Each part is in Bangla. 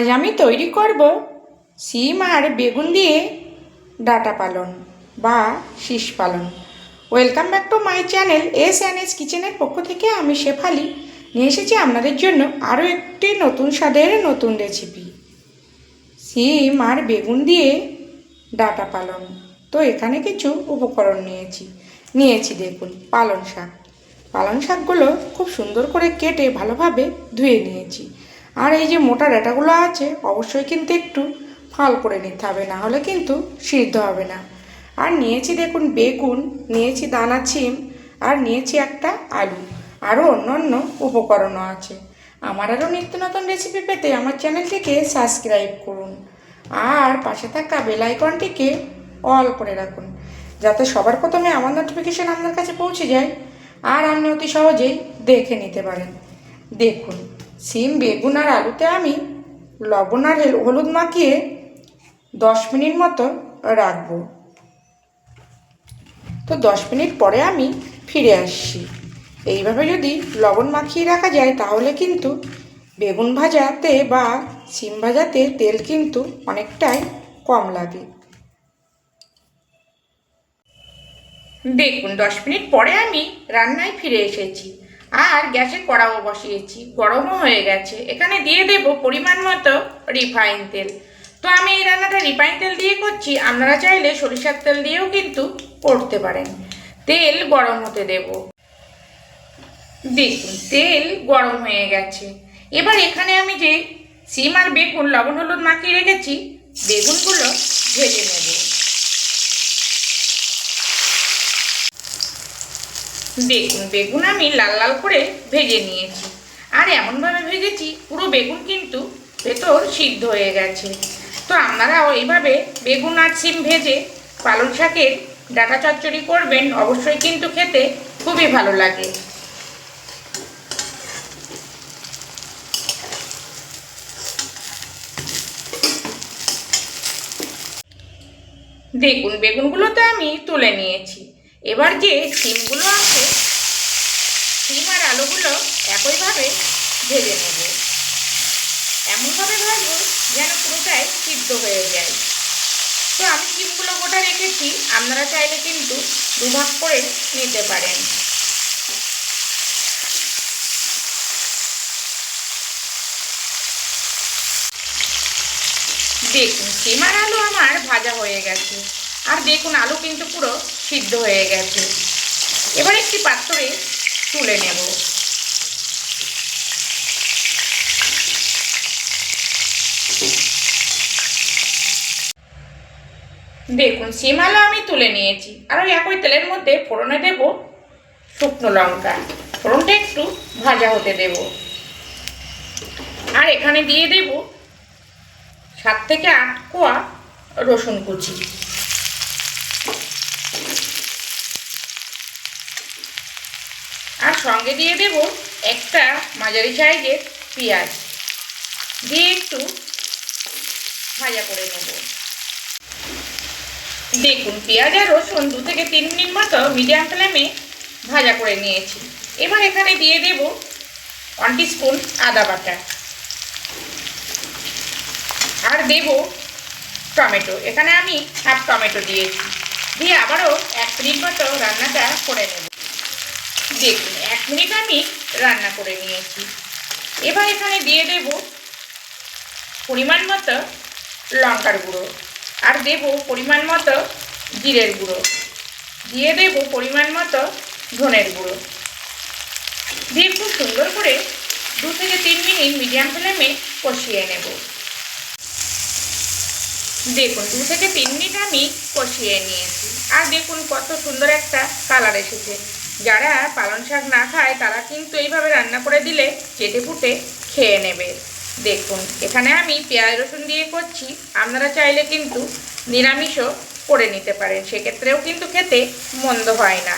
আজ আমি তৈরি করব সিম আর বেগুন দিয়ে ডাটা পালন বা শীষ পালন। Welcome back to my channel S and S কিচেনের পক্ষ থেকে আমি শেফালি। নিয়ে এসেছি আপনাদের জন্য আরও একটি নতুন স্বাদের নতুন রেসিপি সিম আর বেগুন দিয়ে ডাটা পালন। তো এখানে কিছু উপকরণ নিয়েছি। নিয়েছি দেখুন পালং শাক। পালং শাকগুলো খুব সুন্দর করে কেটে ভালোভাবে ধুয়ে নিয়েছি। আর এই যে মোটা ডাটাগুলো আছে, অবশ্যই কিন্তু একটু ফাল করে নিতে হবে, না হলে কিন্তু সিদ্ধ হবে না। আর নিয়েছি দেখুন বেগুন, নিয়েছি দানা ছিম, আর নিয়েছি একটা আলু। আরও অন্য অন্য উপকরণও আছে। আমার আরও নিত্য নতুন রেসিপি পেতে আমার চ্যানেলটিকে সাবস্ক্রাইব করুন। আর পাশে থাকা বেল আইকনটিকে অল করে রাখুন, যাতে সবার প্রথমে আমার নোটিফিকেশান আপনার কাছে পৌঁছে যায়, আর আপনি অতি সহজেই দেখে নিতে পারেন। দেখুন সিম, বেগুন আর আলুতে আমি লবণ আর হলুদ মাখিয়ে দশ মিনিট মতো রাখব। তো দশ মিনিট পরে আমি ফিরে আসছি। এইভাবে যদি লবণ মাখিয়ে রাখা যায়, তাহলে কিন্তু বেগুন ভাজাতে বা সিম ভাজাতে তেল কিন্তু অনেকটাই কম লাগে। দেখুন দশ মিনিট পরে আমি রান্নায় ফিরে এসেছি। আর গ্যাসে কড়াও বসিয়েছি, গরমও হয়ে গেছে। এখানে দিয়ে দেব পরিমাণ মতো রিফাইন তেল। তো আমি এই রান্নাটা রিফাইন তেল দিয়ে করছি, আপনারা চাইলে সরিষার তেল দিয়েও কিন্তু করতে পারেন। তেল গরম হতে দেব। দেখুন, তেল গরম হয়ে গেছে। এবার এখানে আমি যে সিম আর বেগুন, লবণ, হলুদ মাখিয়ে রেখেছি, বেগুনগুলো ভেজে নেব। দেখুন বেগুন আমি লাল লাল করে ভেজে নিয়েছি। আর এমনভাবে ভেজেছি, পুরো বেগুন কিন্তু ভেতর সিদ্ধ হয়ে গেছে। তো আপনারাও এইভাবে বেগুন আর সিম ভেজে পালং শাকের ডাটা চচ্চড়ি করবেন, অবশ্যই কিন্তু খেতে খুবই ভালো লাগে। দেখুন বেগুনগুলো তো আমি তুলে নিয়েছি। এবার যে সিমগুলো আছে, সিম আর আলুগুলো একইভাবে ভেজে নেব। এমনভাবে ভাজবো যেন পুরোটাই সিদ্ধ হয়ে যায়। তো আমি সিমগুলো গোটা রেখেছি, আপনারা চাইলে কিন্তু দুভাগ করে নিতে পারেন। দেখুন, সিম আর আলু আমার ভাজা হয়ে গেছে। আর দেখুন আলু কিন্তু পুরো সিদ্ধ হয়ে গেছে। এবার একটি পাত্রে তুলে নেব। দেখুন সিম আলু আমি তুলে নিয়েছি, আর ওই একই তেলের মধ্যে ফোড়নে দেব শুকনো লঙ্কা। ফোড়নটা একটু ভাজা হতে দেব। আর এখানে দিয়ে দেব সাত থেকে আট কোয়া রসুন কুচি। সঙ্গে দিয়ে দেব একটা মাঝারি সাইজের পেঁয়াজ। দিয়ে একটু ভাজা করে নেব। দেখুন, পেঁয়াজ আর রসুন দু থেকে তিন মিনিট মতো মিডিয়াম ফ্লেমে ভাজা করে নিয়েছি। এবার এখানে দিয়ে দেব ওয়ান স্পুন আদা বাটা। আর দেব টমেটো। এখানে আমি হাফ টমেটো দিয়েছি। দিয়ে আবারও এক মিনিট মতো রান্নাটা করে নেব। দেখুন মিনিট আমি রান্না করে নিয়েছি। এবার এখানে দিয়ে দেব পরিমাণ মতো লঙ্কার গুঁড়ো আর দেব পরিমাণ মতো জিরের গুঁড়ো। দিয়ে দেব পরিমাণ মতো ধনের গুঁড়ো। দিয়ে খুব সুন্দর করে দু থেকে তিন মিনিট মিডিয়াম ফ্লেমে কষিয়ে নেব। দেখুন, দু থেকে তিন মিনিট আমি কষিয়ে নিয়েছি। আর দেখুন কত সুন্দর একটা কালার এসেছে। যারা পালং শাক না খায়, তারা কিন্তু এইভাবে রান্না করে দিলে চেটে ফুটে খেয়ে নেবে। দেখুন, এখানে আমি পেঁয়াজ রসুন দিয়ে করছি। আপনারা চাইলে কিন্তু নিরামিষও করে নিতে পারেন। সেক্ষেত্রেও কিন্তু খেতে মন্দ হয় না।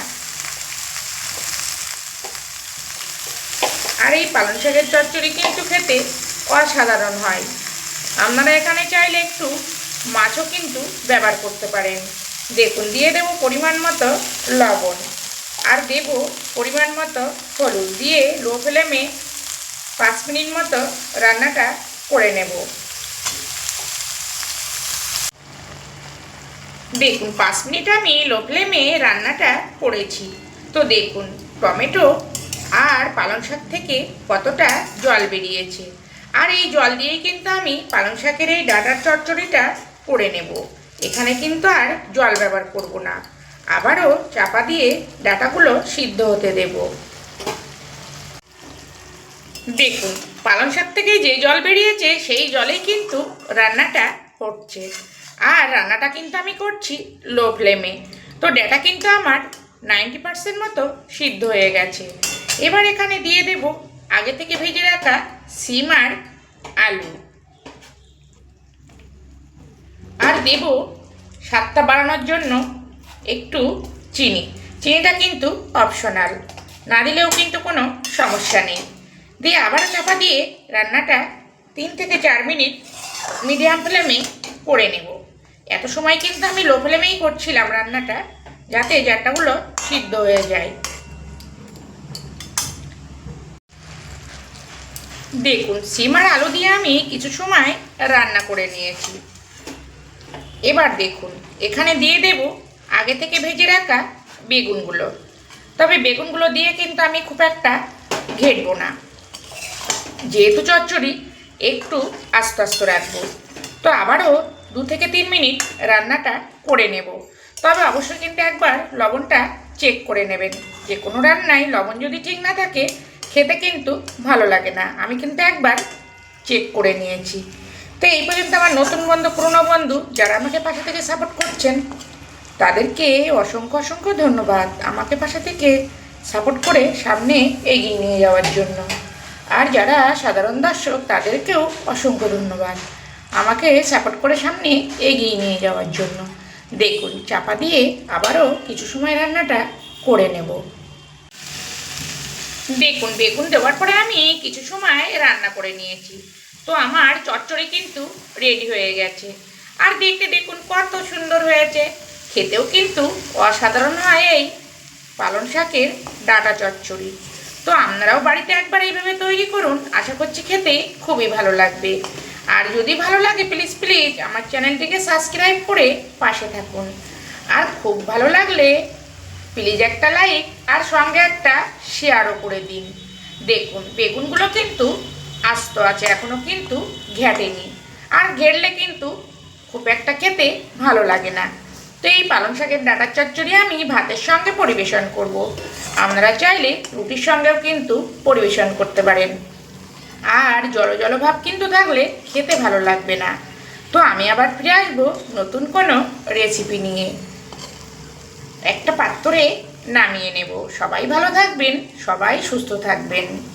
আর এই পালং শাকের চচ্চড়ি কিন্তু খেতে অসাধারণ হয়। আপনারা এখানে চাইলে একটু মাছও কিন্তু ব্যবহার করতে পারেন। দেখুন, দিয়ে দেব পরিমাণ মতো লবণ। আর দেব পরিমাণ মতো হলুদ দিয়ে লো ফ্লেমে পাঁচ মিনিট মতো রান্নাটা করে নেব। দেখুন, পাঁচ মিনিট আমি লো ফ্লেমে রান্নাটা করেছি। তো দেখুন, টমেটো আর পালং শাক থেকে কতটা জল বেরিয়েছে। আর এই জল দিয়েই কিন্তু আমি পালং শাকের এই ডাটার চচ্চড়িটা করে নেব। এখানে কিন্তু আর জল ব্যবহার করব না। আবারও চাপা দিয়ে ডাটাগুলো সিদ্ধ হতে দেব। দেখুন, পালং শাক থেকে যে জল বেরিয়েছে, সেই জলেই কিন্তু রান্নাটা হচ্ছে। আর রান্নাটা কিন্তু আমি করছি লো ফ্লেমে। তো ডেটা কিন্তু আমার নাইনটি পার্সেন্ট মতো সিদ্ধ হয়ে গেছে। এবার এখানে দিয়ে দেব আগে থেকে ভেজে রাখা সিম আর আলু। আর দেব স্বাদটা বাড়ানোর জন্য একটু চিনি। চিনিটা কিন্তু অপশনাল না দিলেও কিন্তু কোনো সমস্যা নেই। দিয়ে আবার চাপা দিয়ে রান্নাটা তিন থেকে চার মিনিট মিডিয়াম ফ্লেমে করে নেব। এত সময় কিন্তু আমি লো ফ্লেমেই করছিলাম রান্নাটা, যাতে জারটাগুলো সিদ্ধ হয়ে যায়। দেখুন, সিম আর আলু দিয়ে আমি কিছু সময় রান্না করে নিয়েছি। এবার দেখুন, এখানে দিয়ে দেব আগে থেকে ভেজে রাখা বেগুনগুলো। তবে বেগুনগুলো দিয়ে কিন্তু আমি খুব একটা ঘেটবো না। যেহেতু চচ্চড়ি, একটু আস্তে আস্তে রাখব। তো আবারও দু থেকে তিন মিনিট রান্নাটা করে নেব। তবে অবশ্যই কিন্তু একবার লবণটা চেক করে নেবেন। যে কোনো রান্নায় লবণ যদি ঠিক না থাকে, খেতে কিন্তু ভালো লাগে না। আমি কিন্তু একবার চেক করে নিয়েছি। তো এই পর্যন্ত আমার নতুন বন্ধু, পুরনো বন্ধু, যারা আমাকে পাশে থেকে সাপোর্ট করছেন তাদেরকে অসংখ্য অসংখ্য ধন্যবাদ আমাকে পাশে থেকে সাপোর্ট করে সামনে এগিয়ে নিয়ে যাওয়ার জন্য। আর যারা সাধারণ দর্শক, তাদেরকেও অসংখ্য ধন্যবাদ। আমাকে সাপোর্ট করে সামনে এগিয়ে নিয়ে যাওয়ার জন্য। দেখুন, চাপা দিয়ে আবারও কিছু সময় রান্নাটা করে নেব। দেখুন, বেগুন দেওয়ার পরে আমি কিছু সময় রান্না করে নিয়েছি। তো আমার চচ্চড়ি কিন্তু রেডি হয়ে গেছে। আর দেখতে দেখুন কত সুন্দর হয়েছে। খেতেও কিন্তু অসাধারণ হয় এই পালং শাকের ডাটা চচ্চড়ি। তো আপনারাও বাড়িতে একবার এইভাবে তৈরি করুন, আশা করছি খেতে খুবই ভালো লাগবে। আর যদি ভালো লাগে প্লিজ প্লিজ আমার চ্যানেলটিকে সাবস্ক্রাইব করে পাশে থাকুন। আর খুব ভালো লাগলে প্লিজ একটা লাইক আর সঙ্গে একটা শেয়ারও করে দিন। দেখুন, বেগুনগুলো কিন্তু আস্ত আছে এখনও কিন্তু ঘেটেনি। আর ঘেরলে কিন্তু খুব একটা খেতে ভালো লাগে না। তো এই পালং শাকের ডাটার চচ্চড়ি আমি ভাতের সঙ্গে পরিবেশন করব। আপনারা চাইলে রুটির সঙ্গেও কিন্তু পরিবেশন করতে পারেন। আর জলো জলো ভাব কিন্তু থাকলে খেতে ভালো লাগবে না। তো আমি আবার ফিরে আসব নতুন কোনো রেসিপি নিয়ে। একটা পাত্রে নামিয়ে নেব। সবাই ভালো থাকবেন, সবাই সুস্থ থাকবেন।